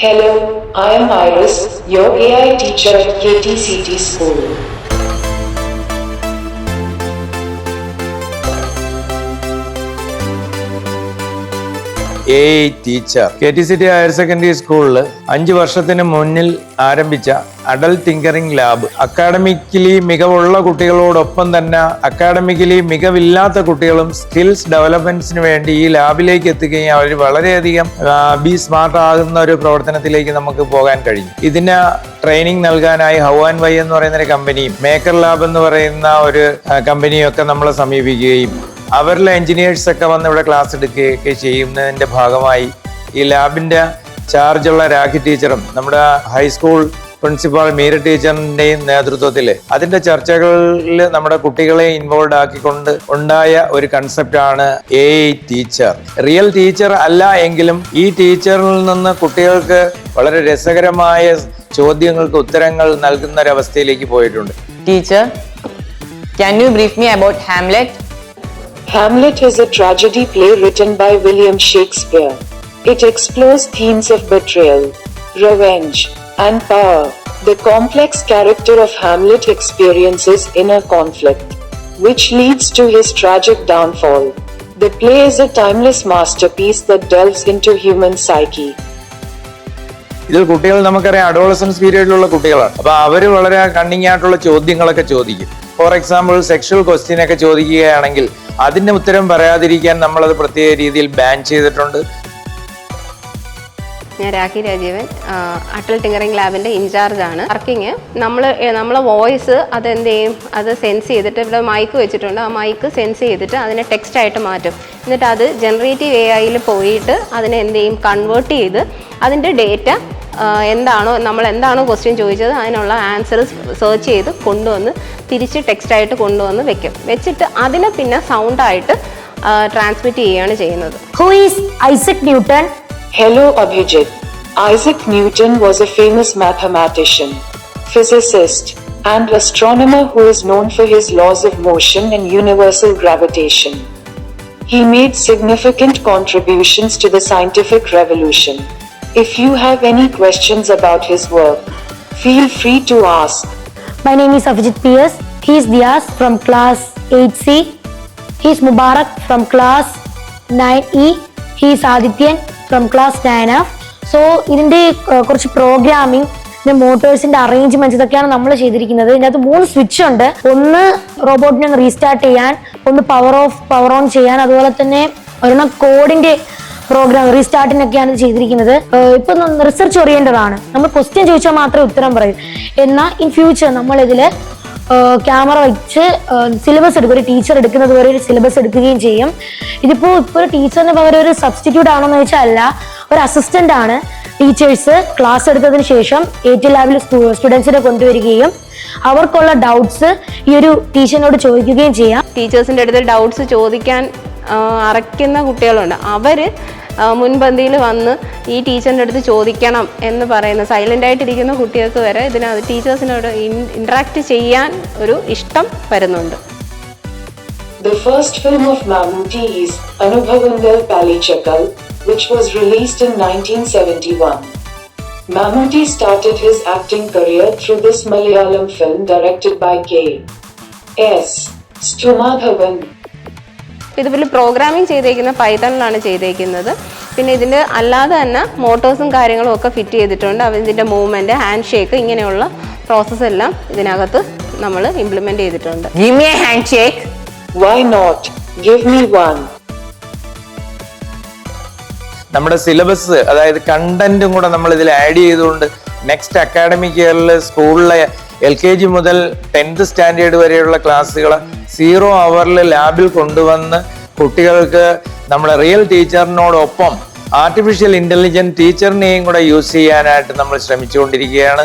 Hello, I am Iris, your AI teacher at KTCT School. A teacher K T C T higher secondary സ്കൂളിൽ അഞ്ച് വർഷത്തിന് മുന്നിൽ ആരംഭിച്ച Atal tinkering lab academically മികവുള്ള കുട്ടികളോടൊപ്പം തന്നെ അക്കാഡമിക്കലി മികവില്ലാത്ത കുട്ടികളും സ്കിൽസ് ഡെവലപ്മെന്റ്സിന് വേണ്ടി ഈ ലാബിലേക്ക് എത്തുകയും അവർ വളരെയധികം ബി സ്മാർട്ട് ആകുന്ന ഒരു പ്രവർത്തനത്തിലേക്ക് നമുക്ക് പോകാൻ കഴിയും ഇതിന് ട്രെയിനിങ് നൽകാനായി ഹൗ ആൻഡ് വൈ എന്ന് പറയുന്ന ഒരു കമ്പനിയും മേക്കർ ലാബ് എന്ന് പറയുന്ന ഒരു കമ്പനിയും ഒക്കെ നമ്മളെ സമീപിക്കുകയും അവരിലെ എൻജിനീയേഴ്സ് ഒക്കെ വന്ന് ഇവിടെ ക്ലാസ് എടുക്കുകയൊക്കെ ചെയ്യുന്നതിന്റെ ഭാഗമായി ഈ ലാബിന്റെ ചാർജുള്ള രാഖി ടീച്ചറും നമ്മുടെ ഹൈസ്കൂൾ പ്രിൻസിപ്പാൾ മീര ടീച്ചറിന്റെയും നേതൃത്വത്തിൽ അതിന്റെ ചർച്ചകളിൽ നമ്മുടെ കുട്ടികളെ ഇൻവോൾവ് ആക്കിക്കൊണ്ട് ഉണ്ടായ ഒരു കൺസെപ്റ്റാണ് എ ടീച്ചർ റിയൽ ടീച്ചർ അല്ല എങ്കിലും ഈ ടീച്ചറിൽ നിന്ന് കുട്ടികൾക്ക് വളരെ രസകരമായ ചോദ്യങ്ങൾക്ക് ഉത്തരങ്ങൾ നൽകുന്ന ഒരവസ്ഥയിലേക്ക് പോയിട്ടുണ്ട് teacher can you brief me about Hamlet? Hamlet is a tragedy play written by William Shakespeare. It explores themes of betrayal, revenge, and power. The complex character of Hamlet experiences inner conflict, which leads to his tragic downfall. The play is a timeless masterpiece that delves into human psyche. ഇതിൽ കുട്ടികൾ നമുക്കറിയാം adolescence പീരീഡിലുള്ള കുട്ടികളാണ് അപ്പൊ അവർ വളരെ cunning ആയിട്ടുള്ള ചോദ്യങ്ങളൊക്കെ ചോദിക്കും for example sexual question ഒക്കെ ചോദിക്കുകയാണെങ്കിൽ അതിന്റെ ഉത്തരം പറയാതിരിക്കാൻ നമ്മളത് പ്രത്യേക രീതിയിൽ ബാൻ ചെയ്തിട്ടുണ്ട്. ഞാൻ രാഖി രാജീവൻ അട്ടൽ ടിങ്കറിംഗ് ലാബിന്റെ ഇൻചാർജാണ്. വർക്കിങ് നമ്മൾ നമ്മളെ വോയിസ് അത് എന്ത് ചെയ്യും അത് സെൻസ് ചെയ്തിട്ട് ഇവിടെ മൈക്ക് വെച്ചിട്ടുണ്ട്. ആ മൈക്ക് സെൻസ് ചെയ്തിട്ട് അതിനെ ടെക്സ്റ്റ് ആയിട്ട് മാറ്റും. എന്നിട്ട് അത് ജനറേറ്റീവ് എ ഐയിൽ പോയിട്ട് അതിനെ എന്ത് ചെയ്യും കൺവേർട്ട് ചെയ്ത് അതിന്റെ ഡേറ്റ എന്താണോ നമ്മൾ എന്താണോ ക്വസ്റ്റ്യൻ ചോദിച്ചത് അതിനുള്ള ആൻസർ സെർച്ച് ചെയ്ത് കൊണ്ടുവന്ന് തിരിച്ച് ടെക്സ്റ്റായിട്ട് കൊണ്ടുവന്ന് വെക്കും വെച്ചിട്ട് അതിനെ പിന്നെ സൗണ്ടായിട്ട് ട്രാൻസ്മിറ്റ് ചെയ്യുകയാണ് ചെയ്യുന്നത് Who is Isaac Newton? Hello Abhijit. Isaac Newton was a famous mathematician, physicist, and astronomer who is known for his laws of motion and universal gravitation. He made significant contributions to the scientific revolution. If you have any questions about his work, feel free to ask. My name is Avijit P.S. He is Diaz from class 8C. He is Mubarak from class 9E. He is Adityan from class 9F. So ഇതിന്റെ കുറച്ച് programming പിന്നെ മോട്ടോഴ്സിന്റെ arrangements ഇതൊക്കെയാണ് നമ്മൾ ചെയ്തിരിക്കുന്നത് ഇതിനകത്ത് മൂന്ന് switch ഉണ്ട് ഒന്ന് റോബോട്ടിനെ റീസ്റ്റാർട്ട് ചെയ്യാൻ ഒന്ന് പവർ ഓഫ് പവർ ഓൺ ചെയ്യാൻ അതുപോലെ തന്നെ ഒരെണ്ണം കോഡിന്റെ പ്രോഗ്രാം റീസ്റ്റാർട്ടിനൊക്കെയാണ് ചെയ്തിരിക്കുന്നത്. ഇപ്പൊ റിസർച്ച് ഓറിയന്റഡ് ആണ്. നമ്മൾ ക്വസ്റ്റ്യൻ ചോദിച്ചാൽ മാത്രമേ ഉത്തരം പറയൂ. എന്നാൽ ഇൻ ഫ്യൂച്ചർ നമ്മൾ ഇതിൽ ക്യാമറ വെച്ച് സിലബസ് എടുക്കും. ഒരു ടീച്ചർ എടുക്കുന്നത് വരെ ഒരു സിലബസ് എടുക്കുകയും ചെയ്യും. ഇതിപ്പോ ഇപ്പോൾ ഒരു ടീച്ചറിന് പകരം ഒരു സബ്സ്റ്റിറ്റ്യൂട്ട് ആണോ എന്ന് വെച്ചാൽ അല്ല ഒരു അസിസ്റ്റന്റ് ആണ് ടീച്ചേഴ്സ് ക്ലാസ് എടുത്തതിന് ശേഷം എയ്റ്റ് ലാബിൽ സ്റ്റുഡൻസിനെ കൊണ്ടുവരികയും അവർക്കുള്ള ഡൗട്ട്സ് ഈ ഒരു ടീച്ചറിനോട് ചോദിക്കുകയും ചെയ്യാം. ടീച്ചേഴ്സിന്റെ അടുത്ത് ഡൗട്ട്സ് ചോദിക്കാൻ അറയ്ക്കുന്ന കുട്ടികളുണ്ട് അവർ മുൻപന്തിയിൽ വന്ന് ഈ ടീച്ചറിന്റെ അടുത്ത് ചോദിക്കണം എന്ന് പറയുന്ന സൈലന്റ് ആയിട്ടിരിക്കുന്ന കുട്ടികൾക്ക് വരെ ഇതിനകത്ത് ടീച്ചേഴ്സിനോട് ഇൻട്രാക്ട് ചെയ്യാൻ ഒരു ഇഷ്ടം വരുന്നുണ്ട് The first film of Mammootty is Anubhavangal Palichakal, which was released in 1971. Mammootty started his acting career through this Malayalam film directed by K. S. Stumadhavan. ഇതിൽ പ്രോഗ്രാമിംഗ് ചെയ്തേക്കുന്ന പൈത്തണിലാണ് ചെയ്തേക്കുന്നത് പിന്നെ ഇതിന്റെ അല്ലാതെ തന്നെ മോട്ടോഴ്സും കാര്യങ്ങളും ഒക്കെ ഫിറ്റ് ചെയ്തിട്ടുണ്ട് അവ ഇതിന്റെ മൂവ്മെന്റ് ഹാൻഡ് ഷേക്ക് ഇങ്ങനെയുള്ള പ്രോസസ്സ് എല്ലാം ഇതിനകത്ത് നമ്മൾ ഇംപ്ലിമെന്റ് ചെയ്തിട്ടുണ്ട് Give me a handshake. Why not? Give me one. നമ്മുടെ സിലബസ് അതായത് കണ്ടന്റും കൂടെ നമ്മൾ ഇതിൽ ആഡ് ചെയ്തുകൊണ്ട് നെക്സ്റ്റ് അക്കാഡമിക് ഇയറിൽ സ്കൂളിലെ എൽ കെ ജി മുതൽ ടെൻത്ത് സ്റ്റാൻഡേർഡ് വരെയുള്ള ക്ലാസ്സുകൾ സീറോ അവറിൽ ലാബിൽ കൊണ്ടുവന്ന് കുട്ടികൾക്ക് നമ്മുടെ റിയൽ ടീച്ചറിനോടൊപ്പം ആർട്ടിഫിഷ്യൽ ഇന്റലിജന്റ് ടീച്ചറിനെയും കൂടെ യൂസ് ചെയ്യാനായിട്ട് നമ്മൾ ശ്രമിച്ചുകൊണ്ടിരിക്കുകയാണ്.